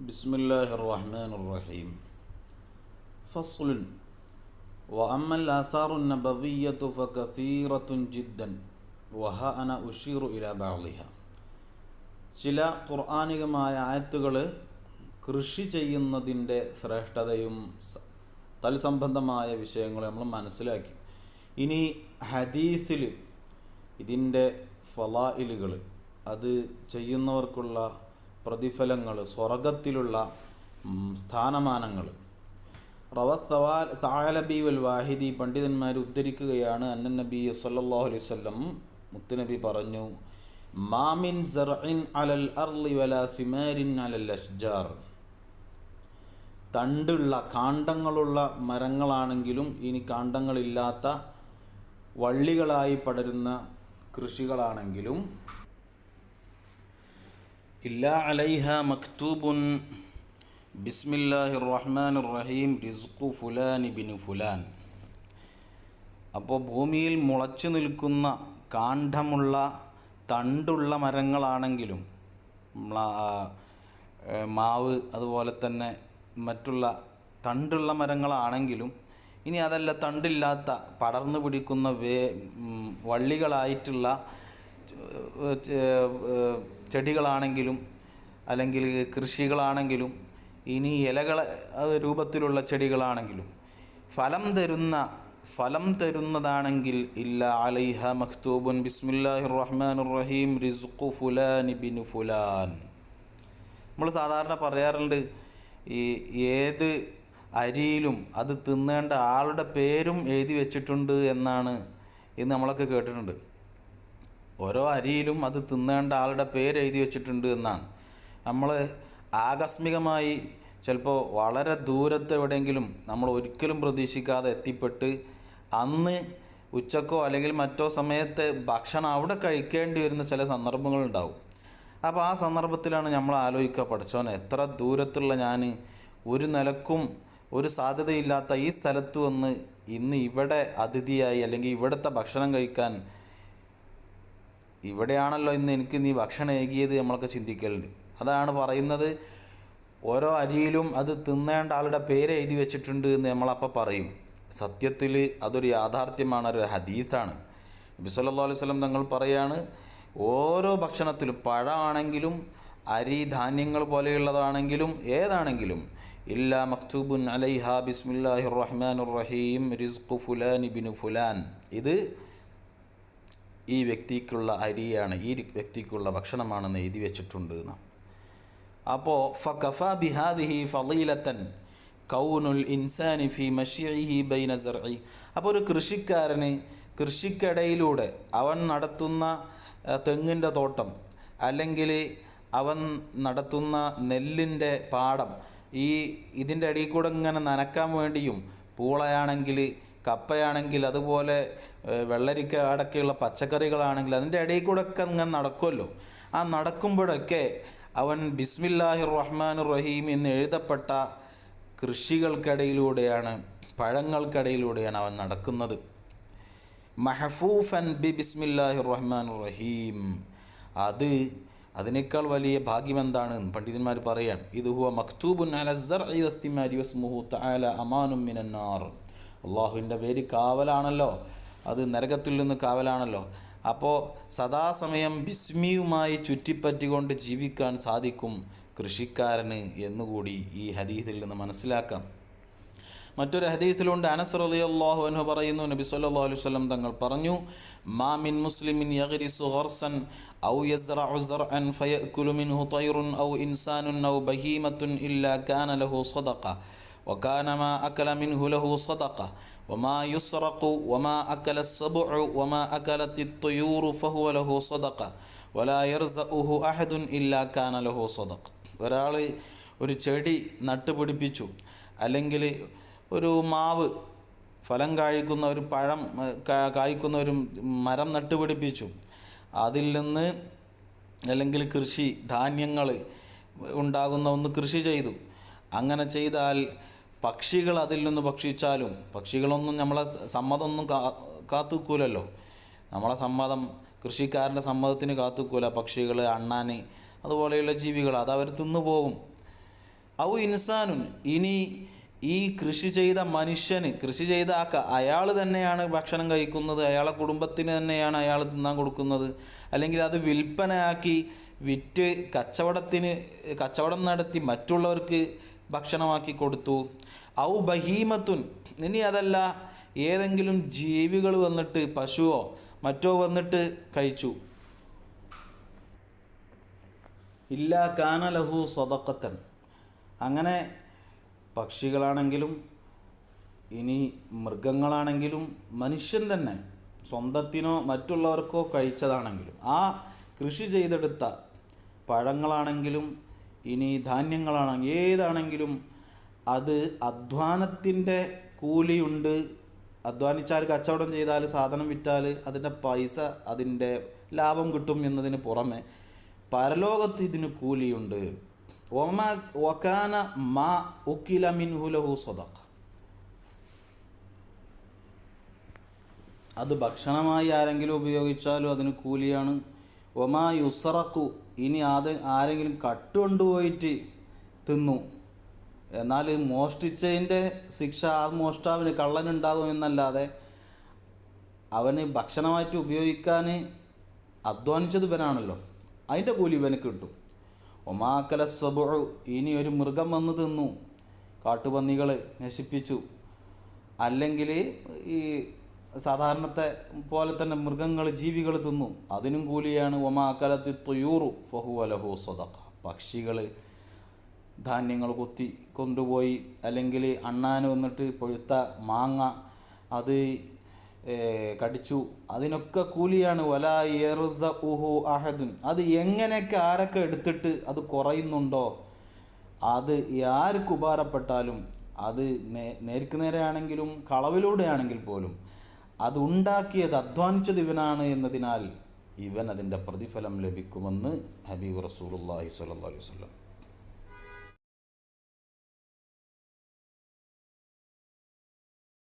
بسم الله الرحمن الرحيم فصل وأما الآثار النبوية فكثيرة جدا وها أنا أشير إلى بعضها ചില ഖുർആാനികമായ ആയത്തുകൾ കൃഷി ചെയ്യുന്നതിൻ്റെ ശ്രേഷ്ഠതയും സ- തൽസംബന്ധമായ വിഷയങ്ങൾ നമ്മൾ മനസ്സിലാക്കി ഇനി ഹദീസിൽ ഇതിൻ്റെ ഫലായിലുകൾ. അത് ചെയ്യുന്നവർക്കുള്ള പ്രതിഫലങ്ങൾ സ്വർഗത്തിലുള്ള സ്ഥാനമാനങ്ങൾ. റവത്തവാൽ സാലബി വൽ വാഹിദി പണ്ഡിതന്മാർ ഉദ്ധരിക്കുകയാണ് അന്നൻ നബി സല്ലാഹു അലൈഹി വസല്ലം മുത്തുനബി പറഞ്ഞു മാമിൻ സർഇൻ അലൽ അർളി വല സിമാരിൻ അലൽ അഷ്ജാർ. തണ്ടുള്ള കാണ്ടങ്ങളുള്ള മരങ്ങളാണെങ്കിലും ഇനി കാണ്ടങ്ങളില്ലാത്ത വള്ളികളായി പടരുന്ന കൃഷികളാണെങ്കിലും ഇല്ല അലൈഹ മക്തൂബുൻ ബിസ്മില്ലാഹി റഹ്മാൻ റഹീം റിസ്ഖു ഫുലാൻ ബിൻ ഫുലാൻ. അപ്പോൾ ഭൂമിയിൽ മുളച്ചു നിൽക്കുന്ന കാണ്ഡമുള്ള തണ്ടുള്ള മരങ്ങളാണെങ്കിലും മാവ് അതുപോലെ തന്നെ മറ്റുള്ള തണ്ടുള്ള മരങ്ങളാണെങ്കിലും ഇനി അതല്ല തണ്ടില്ലാത്ത പടർന്നു പിടിക്കുന്ന വേ വള്ളികളായിട്ടുള്ള ചെടികളാണെങ്കിലും അല്ലെങ്കിൽ കൃഷികളാണെങ്കിലും ഇനി ഇലകൾ രൂപത്തിലുള്ള ചെടികളാണെങ്കിലും ഫലം തരുന്ന ഫലം തരുന്നതാണെങ്കിൽ ഇല്ല അലൈഹ മഖ്തൂബുൻ ബിസ്മില്ലാഹിർ റഹ്മാനിർ റഹീം റിസ്ഖു ഫുലാൻ ബിൻ ഫുലാൻ. നമ്മൾ സാധാരണ പറയാറുണ്ട് ഈ ഏത് അരിയിലും അത് തിന്നേണ്ട ആളുടെ പേരും എഴുതി വെച്ചിട്ടുണ്ട് എന്നാണ് ഇന്ന് നമ്മളൊക്കെ കേട്ടിട്ടുണ്ട്. ഓരോ അരിയിലും അത് തിന്നേണ്ട ആളുടെ പേര് എഴുതി വെച്ചിട്ടുണ്ട് എന്നാണ്. നമ്മൾ ആകസ്മികമായി ചിലപ്പോൾ വളരെ ദൂരത്ത് എവിടെയെങ്കിലും നമ്മൾ ഒരിക്കലും പ്രതീക്ഷിക്കാതെ എത്തിപ്പെട്ട് അന്ന് ഉച്ചക്കോ അല്ലെങ്കിൽ മറ്റോ സമയത്ത് ഭക്ഷണം അവിടെ കഴിക്കേണ്ടി വരുന്ന ചില സന്ദർഭങ്ങളുണ്ടാവും അപ്പോൾ ആ സന്ദർഭത്തിലാണ് നമ്മൾ ആലോചിക്കുക പഠിച്ചോനെ എത്ര ദൂരത്തുള്ള ഞാൻ ഒരു നിലക്കും ഒരു സാധ്യതയില്ലാത്ത ഈ സ്ഥലത്ത് വന്ന് ഇന്ന് ഇവിടെ അതിഥിയായി അല്ലെങ്കിൽ ഇവിടുത്തെ ഭക്ഷണം കഴിക്കാൻ ഇവിടെയാണല്ലോ ഇന്ന് എനിക്ക് നീ ഭക്ഷണം ഏകിയത് നമ്മളൊക്കെ ചിന്തിക്കലുണ്ട്. അതാണ് പറയുന്നത്. ഓരോ അരിയിലും അത് തിന്നേണ്ട ആളുടെ പേര് എഴുതി വെച്ചിട്ടുണ്ട് എന്ന് നമ്മളപ്പോൾ പറയും. സത്യത്തിൽ അതൊരു യാഥാർത്ഥ്യമാണ് ഒരു ഹദീസാണ്. നബി സല്ലല്ലാഹു അലൈഹി വസല്ലം തങ്ങൾ പറയാണ് ഓരോ ഭക്ഷണത്തിലും പഴമാണെങ്കിലും അരി ധാന്യങ്ങൾ പോലെയുള്ളതാണെങ്കിലും ഏതാണെങ്കിലും ഇല്ലാ മക്തൂബുൻ അലൈഹ ബിസ്മില്ലാഹിർ റഹ്മാൻ റഹീം റിസ്ഖു ഫുലാൻ ബിനു ഫുലാൻ ഇത് ഈ വ്യക്തിക്കുള്ള അരിയാണ് ഈ വ്യക്തിക്കുള്ള ഭക്ഷണമാണെന്ന് എഴുതി വെച്ചിട്ടുണ്ട് എന്ന് അപ്പോൾ ഫഖഫ ബിഹാദിഹി ഫളീലത്തൻ കൗനുൽ ഇൻസാനി ഫി മഷിഇഹി ബൈന സർഇ. അപ്പോൾ ഒരു കൃഷിക്കാരന് കൃഷിക്കിടയിലൂടെ അവൻ നടത്തുന്ന തെങ്ങിന്റെ തോട്ടം അല്ലെങ്കിൽ അവൻ നടത്തുന്ന നെല്ലിന്റെ പാടം ഈ ഇതിന്റെ അടിയിൽ കൂടെ ഇങ്ങനെ നനക്കാൻ വേണ്ടിയും പൂളയാണെങ്കിൽ കപ്പയാണെങ്കിൽ അതുപോലെ വെള്ളരിക്ക അടക്കെയുള്ള പച്ചക്കറികളാണെങ്കിൽ അതിന്റെ ഇടയിൽ കൂടെ ഒക്കെ ഇങ്ങനെ നടക്കുമല്ലോ. ആ നടക്കുമ്പോഴൊക്കെ അവൻ ബിസ്മില്ലാഹിർ റഹ്മാൻ റഹീം എന്ന് എഴുതപ്പെട്ട കൃഷികൾക്കിടയിലൂടെയാണ് പഴങ്ങൾക്കിടയിലൂടെയാണ് അവൻ നടക്കുന്നത്. മഹഫൂഫൻ ബി ബിസ്മില്ലാഹിർ റഹ്മാൻ റഹീം അത് അതിനേക്കാൾ വലിയ ഭാഗ്യം എന്താണ് പണ്ഡിതന്മാർ പറയാൻ ഇത് ഹുവ അമാനും മിനന്നാർ അള്ളാഹുവിന്റെ പേര് കാവലാണല്ലോ. അത് നരകത്തിൽ നിന്ന് കാവലാണല്ലോ. അപ്പോൾ സദാസമയം ബിസ്മിയുമായി ചുറ്റിപ്പറ്റിക്കൊണ്ട് ജീവിക്കാൻ സാധിക്കും കൃഷിക്കാരന് എന്നുകൂടി ഈ ഹദീസിൽ നിന്ന് മനസ്സിലാക്കാം. മറ്റൊരു ഹദീസിലുണ്ട് അനസ് റളിയല്ലാഹു അൻഹു പറയുന്നു നബി സല്ലല്ലാഹു അലൈഹി വസല്ലം തങ്ങൾ പറഞ്ഞു മാ മിൻ മുസ്ലിമിൻ യഗ്രിസു ഖർസൻ ഔ യസ്റഉ സർഅൻ ഫയഅകുലു മിൻഹു തൈറുൻ ഔ ഇൻസാനുൻ ഔ ബഹീമത്തുൻ ഇല്ലാ കാന ലഹു സദഖ وكان ما أكل منه له صدقة وما يسرق وما أكل السبع وما أكلت الطيور فهو له صدقة ولا يرزقه أحد إلا كان له صدقة ഒരാൾ ഒരു ചെടി നട്ടുപിടിപ്പിച്ചു അല്ലെങ്കിൽ ഒരു മാവ് ഫലം കായ്ക്കുന്ന ഒരു പഴം കായ്ക്കുന്ന ഒരു മരം നട്ടുപിടിപ്പിച്ചു. അതിൽ നിന്ന് അല്ലെങ്കിൽ കൃഷി ധാന്യങ്ങൾ ഉണ്ടാകുന്ന ഒന്ന് കൃഷി ചെയ്തു. അങ്ങനെ ചെയ്താൽ പക്ഷികൾ അതിൽ നിന്ന് ഭക്ഷിച്ചാലും പക്ഷികളൊന്നും നമ്മളെ സമ്മതമൊന്നും കാ കാത്തുക്കൂലല്ലോ. നമ്മളെ സമ്മതം കൃഷിക്കാരന്റെ സമ്മതത്തിന് കാത്തുക്കൂല. പക്ഷികൾ അണ്ണാൻ അതുപോലെയുള്ള ജീവികൾ അത് അവർ തിന്നു പോകും ഔ ഇൻസാനുൻ ഇനി ഈ കൃഷി ചെയ്ത മനുഷ്യന് കൃഷി ചെയ്ത ആ അയാൾ തന്നെയാണ് ഭക്ഷണം കഴിക്കുന്നത് അയാളെ കുടുംബത്തിന് തന്നെയാണ് അയാൾ തിന്നാൻ കൊടുക്കുന്നത്. അല്ലെങ്കിൽ അത് വിൽപ്പനയാക്കി വിറ്റ് കച്ചവടത്തിന് കച്ചവടം നടത്തി മറ്റുള്ളവർക്ക് ഭക്ഷണമാക്കി കൊടുത്തു. ഔ ബഹീമത്തുൻ ഇനി അതല്ല ഏതെങ്കിലും ജീവികൾ വന്നിട്ട് പശുവോ മറ്റോ വന്നിട്ട് കഴിച്ചു. ഇല്ല കാനലഹു സ്വതക്കത്തൻ അങ്ങനെ പക്ഷികളാണെങ്കിലും ഇനി മൃഗങ്ങളാണെങ്കിലും മനുഷ്യൻ തന്നെ സ്വന്തത്തിനോ മറ്റുള്ളവർക്കോ കഴിച്ചതാണെങ്കിലും ആ കൃഷി ചെയ്തെടുത്ത പഴങ്ങളാണെങ്കിലും ഇനി ധാന്യങ്ങളാണെങ്കിൽ ഏതാണെങ്കിലും അത് അധ്വാനത്തിന്റെ കൂലിയുണ്ട്. അധ്വാനിച്ചാൽ കച്ചവടം ചെയ്താൽ സാധനം വിറ്റാൽ അതിന്റെ പൈസ അതിന്റെ ലാഭം കിട്ടും എന്നതിന് പുറമെ പരലോകത്ത് ഇതിന് കൂലിയുണ്ട്. ഒമ വക്കാന മാ ഉക്കില മിൻഹുലഹു സദഖ അത് ഭക്ഷണമായി ആരെങ്കിലും ഉപയോഗിച്ചാലും അതിന് കൂലിയാണ്. ഒമാ യുസറക്കു ഇനി അത് ആരെങ്കിലും കട്ടുകൊണ്ടുപോയിട്ട് തിന്നു. എന്നാൽ മോഷ്ടിച്ചതിന്റെ ശിക്ഷ ആ മോഷ്ടാവിന് കള്ളനുണ്ടാകും എന്നല്ലാതെ അവന് ഭക്ഷണമായിട്ട് ഉപയോഗിക്കാൻ അധ്വാനിച്ചത് ഇവനാണല്ലോ. അതിന്റെ കൂലി ഇവന് കിട്ടും. ഒമാക്കല സ്വബു ഇനി ഒരു മൃഗം വന്ന് തിന്നു. കാട്ടുപന്നികൾ നശിപ്പിച്ചു. അല്ലെങ്കിൽ ഈ സാധാരണത്തെ പോലെ തന്നെ മൃഗങ്ങൾ ജീവികൾ തിന്നു. അതിനും കൂലിയാണ് ഒമാക്കലത്തി തുയൂറു ഫഹു അലഹു സ്വതക്ക പക്ഷികൾ ധാന്യങ്ങൾ കൊത്തി കൊണ്ടുപോയി. അല്ലെങ്കിൽ അണ്ണാൻ വന്നിട്ട് പൊഴുത്ത മാങ്ങ അത് കടിച്ചു. അതിനൊക്കെ കൂലിയാണ്. വല ഉഹു അത് എങ്ങനെയൊക്കെ ആരൊക്കെ എടുത്തിട്ട് അത് കുറയുന്നുണ്ടോ? അത് ആർക്ക് ഉപകാരപ്പെട്ടാലും അത് നേ നേർക്ക് നേരെയാണെങ്കിലും കളവിലൂടെ ആണെങ്കിൽ പോലും അത് ഉണ്ടാക്കിയത് അധ്വാനിച്ചത് ഇവനാണ് എന്നതിനാൽ ഇവൻ അതിന്റെ പ്രതിഫലം ലഭിക്കുമെന്ന് ഹബീബ് റസൂലുള്ളാഹി സ്വല്ലല്ലാഹി വസല്ലം